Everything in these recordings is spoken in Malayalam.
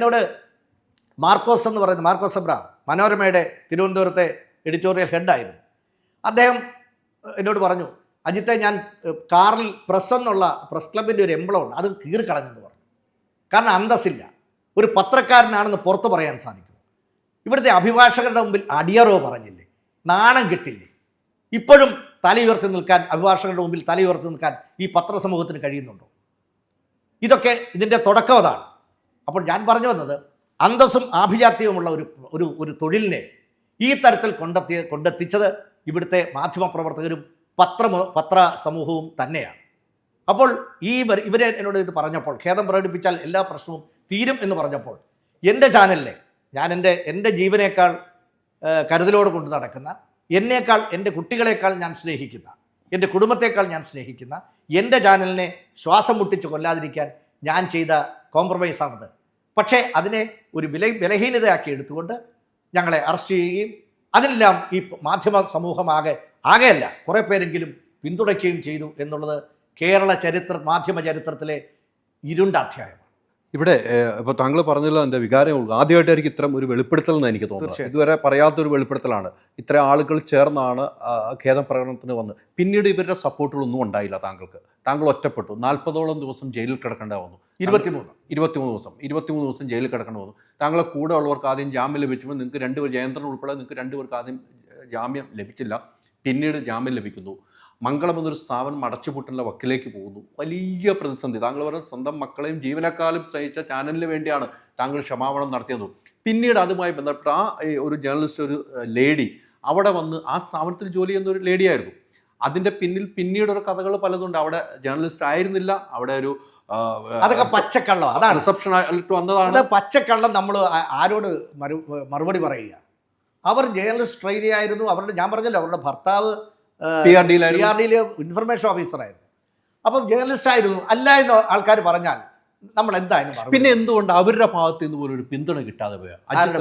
എന്നോട് മാർക്കോസ് എന്ന് പറയുന്നത് മാർക്കോസ് എബ്രാം മനോരമയുടെ തിരുവനന്തപുരത്തെ എഡിറ്റോറിയൽ ഹെഡായിരുന്നു. അദ്ദേഹം എന്നോട് പറഞ്ഞു അജിത്തെ ഞാൻ കാറിൽ പ്രസ് എന്നുള്ള പ്രസ് ക്ലബിന്റെ ഒരു എംബ്ലം ഉണ്ട് അത് കീറിക്കളഞ്ഞെന്ന് പറഞ്ഞു. കാരണം അന്തസ്സില്ല. ഒരു പത്രക്കാരനാണെന്ന് പുറത്ത് പറയാൻ സാധിക്കും. ഇവിടുത്തെ അഭിഭാഷകരുടെ മുമ്പിൽ അടിയറോ പറഞ്ഞില്ലേ? നാണം കിട്ടില്ലേ? ഇപ്പോഴും തലയുയർത്തി നിൽക്കാൻ അഭിഭാഷകരുടെ മുമ്പിൽ തലയുയർത്തി നിൽക്കാൻ ഈ പത്രസമൂഹത്തിന് കഴിയുന്നുണ്ടോ? ഇതൊക്കെ ഇതിന്റെ തുടക്കം അതാണ്. അപ്പോൾ ഞാൻ പറഞ്ഞു വന്നത് അന്തസ്സും ആഭിജാത്യവുമുള്ള ഒരു ഒരു ഒരു തൊഴിലിനെ ഈ തരത്തിൽ കൊണ്ടെത്തിയ കൊണ്ടെത്തിച്ചത് ഇവിടുത്തെ മാധ്യമപ്രവർത്തകരും പത്ര പത്ര സമൂഹവും തന്നെയാണ്. അപ്പോൾ ഈ വര- ഇവരെ എന്നോട് ഇത് പറഞ്ഞപ്പോൾ ഖേദം പ്രകടിപ്പിച്ചാൽ എല്ലാ പ്രശ്നവും തീരും എന്ന് പറഞ്ഞപ്പോൾ എന്റെ ചാനലിലെ ഞാൻ എന്റെ എന്റെ ജീവനേക്കാൾ കരുതലോട് കൊണ്ട് നടക്കുന്ന എന്നേക്കാൾ എന്റെ കുട്ടികളെക്കാൾ ഞാൻ സ്നേഹിക്കുന്ന എന്റെ കുടുംബത്തെക്കാൾ ഞാൻ സ്നേഹിക്കുന്ന എന്റെ ചാനലിനെ ശ്വാസം മുട്ടിച്ച് കൊല്ലാതിരിക്കാൻ ഞാൻ ചെയ്ത കോംപ്രമൈസാണത് പക്ഷേ അതിനെ ഒരു വില ബലഹീനതയാക്കി എടുത്തുകൊണ്ട് ഞങ്ങളെ അറസ്റ്റ് ചെയ്യുകയും അതിനെല്ലാം ഈ മാധ്യമ സമൂഹമാകെ ആകെയല്ല കുറേ പേരെങ്കിലും പിന്തുണയ്ക്കുകയും ചെയ്തു എന്നുള്ളത് കേരള ചരിത്ര മാധ്യമ ചരിത്രത്തിലെ ഇരുണ്ട അധ്യായമാണ് ഇവിടെ ഇപ്പോൾ താങ്കൾ പറഞ്ഞല്ലോ എന്റെ വികാരം ഉള്ളൂ. ആദ്യമായിട്ടായിരിക്കും ഇത്തരം ഒരു വെളിപ്പെടുത്തൽ എന്ന് എനിക്ക് തോന്നുന്നത്. ഇതുവരെ പറയാത്തൊരു വെളിപ്പെടുത്തലാണ്. ഇത്ര ആളുകൾ ചേർന്നാണ് ഖേദ പ്രകടനത്തിന് വന്ന് പിന്നീട് ഇവരുടെ സപ്പോർട്ടുകളൊന്നും ഉണ്ടായില്ല താങ്കൾക്ക്. താങ്കൾ ഒറ്റപ്പെട്ടു. നാൽപ്പതോളം ദിവസം ജയിലിൽ കിടക്കേണ്ട വന്നു ഇരുപത്തിമൂന്ന്. ഇരുപത്തിമൂന്ന് ദിവസം. ഇരുപത്തിമൂന്ന് ദിവസം ജയിലിൽ കിടക്കേണ്ടി വന്നു താങ്കളെ കൂടെ ഉള്ളവർക്ക് ആദ്യം ജാമ്യം ലഭിച്ചപ്പോൾ നിങ്ങൾക്ക് രണ്ടുപേർ ജയന്ത്രൻ ഉൾപ്പെടെ നിങ്ങൾക്ക് രണ്ടുപേർക്ക് ആദ്യം ജാമ്യം ലഭിച്ചില്ല. പിന്നീട് ജാമ്യം ലഭിക്കുന്നു. മംഗളം എന്നൊരു സ്ഥാപനം അടച്ചുപൂട്ടുന്ന വക്കിലേക്ക് പോകുന്നു. വലിയ പ്രതിസന്ധി. താങ്കൾ പറഞ്ഞ സ്വന്തം മക്കളെയും ജീവനക്കാലും സ്നേഹിച്ച ചാനലിന് വേണ്ടിയാണ് താങ്കൾ ക്ഷമാപണം നടത്തിയത്. പിന്നീട് അതുമായി ബന്ധപ്പെട്ട് ആ ഒരു ജേർണലിസ്റ്റ് ഒരു ലേഡി അവിടെ വന്ന് ആ സ്ഥാപനത്തിൽ ജോലി ചെയ്യുന്ന ഒരു ലേഡിയായിരുന്നു. അതിന്റെ പിന്നിൽ പിന്നീട് ഒരു കഥകൾ പലതുണ്ട്. അവിടെ ജേർണലിസ്റ്റ് ആയിരുന്നില്ല. അവിടെ ഒരു അതൊക്കെ പച്ചക്കള്ളം? അതാണ്. റിസപ്ഷൻ ആയിട്ട് വന്നതാണ്. പച്ചക്കള്ളം നമ്മൾ ആരോട് മറുപടി പറയുക? അവർ ജേർണലിസ്റ്റ് ട്രെയിനി ആയിരുന്നു അവരുടെ ഞാൻ പറഞ്ഞല്ലോ അവരുടെ ഭർത്താവ് ഇൻഫർമേഷൻ ഓഫീസറായിരുന്നു അപ്പം ജേർണലിസ്റ്റ് ആയിരുന്നു. അല്ല എന്ന് ആൾക്കാർ പറഞ്ഞാൽ നമ്മൾ എന്തായാലും പിന്നെ എന്തുകൊണ്ട് അവരുടെ ഭാഗത്ത് നിന്ന് പോലും ഒരു പിന്തുണ കിട്ടാതെ പോയ? ആരുടെ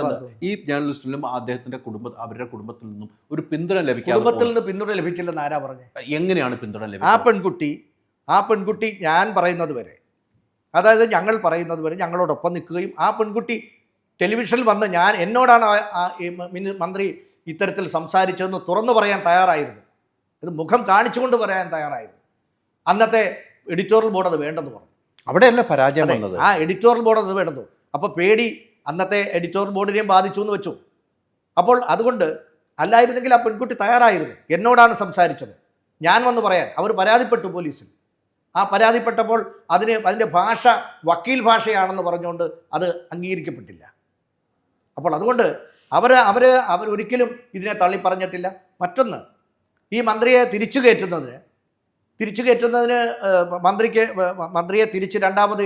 ഈ ജേർണലിസ്റ്റിലും അദ്ദേഹത്തിന്റെ കുടുംബ അവരുടെ കുടുംബത്തിൽ നിന്നും ഒരു പിന്തുണ ലഭിക്കാതെ കുടുംബത്തിൽ. നിന്ന് പിന്തുണ ലഭിച്ചില്ലെന്ന് ആരാ പറഞ്ഞു? എങ്ങനെയാണ് പിന്തുണ ആ പെൺകുട്ടി ആ പെൺകുട്ടി ഞാൻ പറയുന്നത് വരെ അതായത് ഞങ്ങൾ പറയുന്നത് വരെ ഞങ്ങളോടൊപ്പം നിൽക്കുകയും ആ പെൺകുട്ടി ടെലിവിഷനിൽ വന്ന് ഞാൻ എന്നോടാണ് മന്ത്രി ഇത്തരത്തിൽ സംസാരിച്ചതെന്ന് തുറന്നു പറയാൻ തയ്യാറായിരുന്നു. ഇത് മുഖം കാണിച്ചുകൊണ്ട് പറയാൻ തയ്യാറായിരുന്നു. അന്നത്തെ എഡിറ്റോറിയൽ ബോർഡ് അത് വേണ്ടെന്ന് പറഞ്ഞു. അവിടെയല്ല പരാജയം വന്നത്? ആ എഡിറ്റോറിയൽ ബോർഡ് അത് വേണ്ടെന്ന്. അപ്പോൾ പേടി അന്നത്തെ എഡിറ്റോറിയൽ ബോർഡിനെയും ബാധിച്ചു എന്ന് വെച്ചു. അപ്പോൾ അതുകൊണ്ട് അല്ലായിരുന്നെങ്കിൽ ആ പെൺകുട്ടി തയ്യാറായിരുന്നു. എന്നോടാണ് സംസാരിച്ചത്. ഞാൻ വന്ന് പറയാൻ. അവർ പരാതിപ്പെട്ടു പോലീസിൽ. ആ പരാതിപ്പെട്ടപ്പോൾ അതിന് അതിന്റെ ഭാഷ വക്കീൽ ഭാഷയാണെന്ന് പറഞ്ഞുകൊണ്ട് അത് അംഗീകരിക്കപ്പെട്ടില്ല. അപ്പോൾ അതുകൊണ്ട് അവർ അവർ ഒരിക്കലും ഇതിനെ തള്ളി പറഞ്ഞിട്ടില്ല മറ്റൊന്ന് ഈ മന്ത്രിയെ തിരിച്ചു കയറ്റുന്നതിന് തിരിച്ചു കയറ്റുന്നതിന് മന്ത്രിക്ക് മന്ത്രിയെ തിരിച്ച് രണ്ടാമത്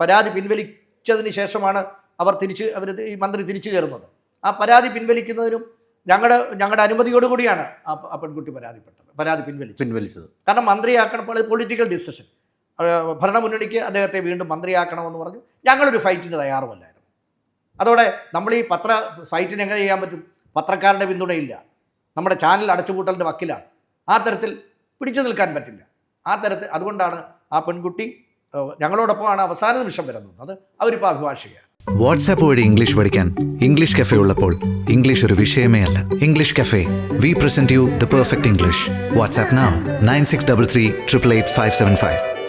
പരാതി പിൻവലിച്ചതിന് ശേഷമാണ് അവർ തിരിച്ച് അവർ ഈ മന്ത്രി തിരിച്ചു കയറുന്നത്. ആ പരാതി പിൻവലിക്കുന്നതിനും ഞങ്ങളുടെ ഞങ്ങളുടെ അനുമതിയോടുകൂടിയാണ് ആ പെൺകുട്ടി പരാതിപ്പെട്ടത് പരാതി പിൻവലിച്ചു പിൻവലിച്ചത്. കാരണം മന്ത്രിയാക്കണം പൊളിറ്റിക്കൽ ഡിസിഷൻ. ഭരണമുന്നണിക്ക് അദ്ദേഹത്തെ വീണ്ടും മന്ത്രിയാക്കണമെന്ന് പറഞ്ഞു. ഞങ്ങളൊരു ഫൈറ്റിന് തയ്യാറുമല്ലായിരുന്നു. അതോടെ നമ്മൾ ഈ പത്ര ഫൈറ്റിന് എങ്ങനെ ചെയ്യാൻ പറ്റും? പത്രക്കാരുടെ പിന്തുണയില്ല. നമ്മുടെ ചാനൽ അടച്ചുപൂട്ടലിന്റെ വക്കിലാണ്. ആ തരത്തിൽ പിടിച്ചു നിൽക്കാൻ പറ്റില്ല. ആ തരത്തിൽ അതുകൊണ്ടാണ് ആ പെൺകുട്ടി ഞങ്ങളോടൊപ്പമാണ് അവസാന നിമിഷം വരുന്നത് അത് അവരിപ്പോൾ അഭിഭാഷകയാണ്. വാട്സാപ്പ് വഴി ഇംഗ്ലീഷ് പഠിക്കാൻ ഇംഗ്ലീഷ് കഫേ ഉള്ളപ്പോൾ ഇംഗ്ലീഷ് ഒരു വിഷയമേ അല്ല. English cafe. We present you the perfect English WhatsApp nine six double three triple eight five seven five